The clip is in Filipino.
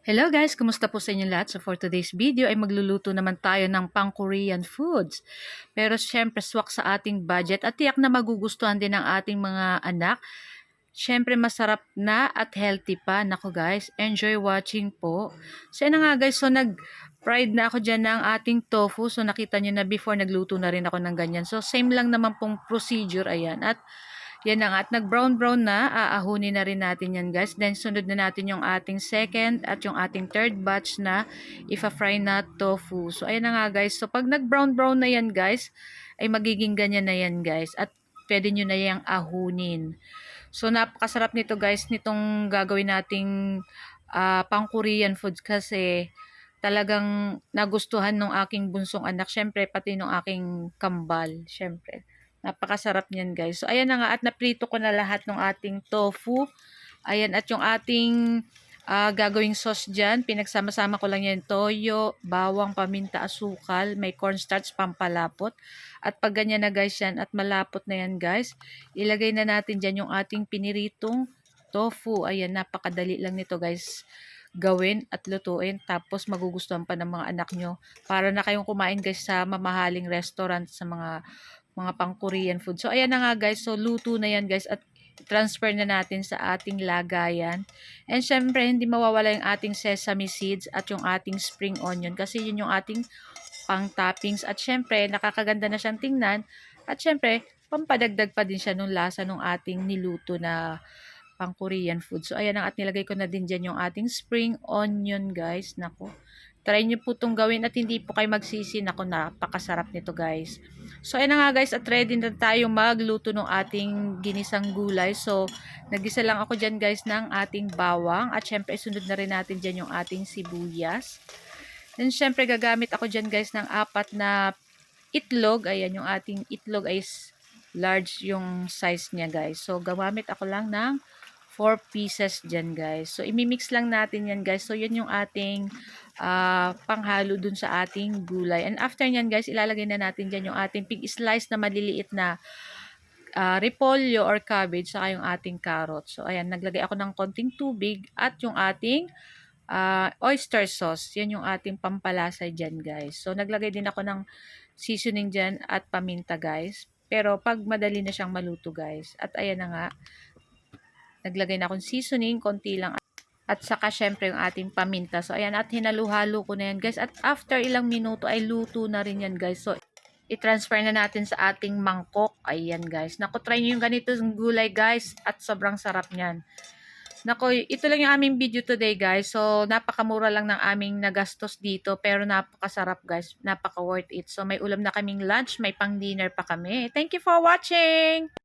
Hello guys, kumusta po sa inyo lahat? So for today's video ay magluluto naman tayo ng pang Korean foods. Pero syempre swak sa ating budget at tiyak na magugustuhan din ng ating mga anak. Syempre masarap na at healthy pa. Nako guys, enjoy watching po. So na nga guys, so nag fried na ako dyan ng ating tofu. So nakita nyo na before nagluto na rin ako ng ganyan. So same lang naman pong procedure, ayan. At yan na nga. At nag-brown-brown na, aahunin na rin natin yan guys. Then sunod na natin yung ating second at yung ating third batch na ifa-fry na tofu. So ayan na nga guys. So pag nag-brown-brown na yan guys, ay magiging ganyan na yan guys. At pwede nyo na yung ahunin. So napakasarap nito guys, nitong gagawin nating uh, pang Korean foods kasi talagang nagustuhan ng aking bunsong anak. Syempre, pati ng aking kambal. Syempre. Napakasarap niyan guys. So ayan na nga at naprito ko na lahat ng ating tofu. Ayan at yung ating uh, gagawing sauce dyan. Pinagsama-sama ko lang yan toyo, bawang, paminta, asukal, may cornstarch, pampalapot. At pag ganyan na guys yan at malapot na yan guys, ilagay na natin dyan yung ating piniritong tofu. Ayan, napakadali lang nito guys gawin at lutuin tapos magugustuhan pa ng mga anak nyo para na kayong kumain guys sa mamahaling restaurant sa mga mga pang Korean food. So ayan na nga guys, so luto na yan guys at transfer na natin sa ating lagayan. And syempre hindi mawawala yung ating sesame seeds at yung ating spring onion kasi yun yung ating pang toppings at syempre nakakaganda na siyang tingnan at syempre pampadagdag pa din siya nung lasa nung ating niluto na pang Korean food. So ayan ang at nilagay ko na din dyan yung ating spring onion guys. Nako. Try nyo po itong gawin at hindi po kayo magsisi. Naku, napakasarap nito guys. So, ayan na nga guys at ready na tayo magluto ng ating ginisang gulay. So, nagisa lang ako dyan guys ng ating bawang. At syempre, isunod na rin natin dyan yung ating sibuyas. Then, syempre, gagamit ako dyan guys ng apat na itlog. Ayan, yung ating itlog ay large yung size niya guys. So, gamamit ako lang ng 4 pieces dyan guys. So, imimix lang natin yan guys. So, yun yung ating uh, panghalo dun sa ating gulay. And after nyan guys, ilalagay na natin dyan yung ating pig slice na maliliit na uh, repolyo or cabbage saka yung ating carrot. So, ayan, naglagay ako ng konting tubig at yung ating uh, oyster sauce. Yan yung ating pampalasa dyan guys. So, naglagay din ako ng seasoning dyan at paminta guys. Pero, pag madali na siyang maluto guys. At ayan na nga, Naglagay na akong seasoning, konti lang. At saka syempre yung ating paminta. So ayan at hinaluhalo ko na yan guys. At after ilang minuto ay luto na rin yan guys. So i-transfer na natin sa ating mangkok. Ayan guys. Naku, try nyo yung ganito yung gulay guys. At sobrang sarap niyan. Nako, ito lang yung aming video today guys. So, napakamura lang ng aming nagastos dito. Pero napakasarap guys. Napaka worth it. So, may ulam na kaming lunch. May pang dinner pa kami. Thank you for watching!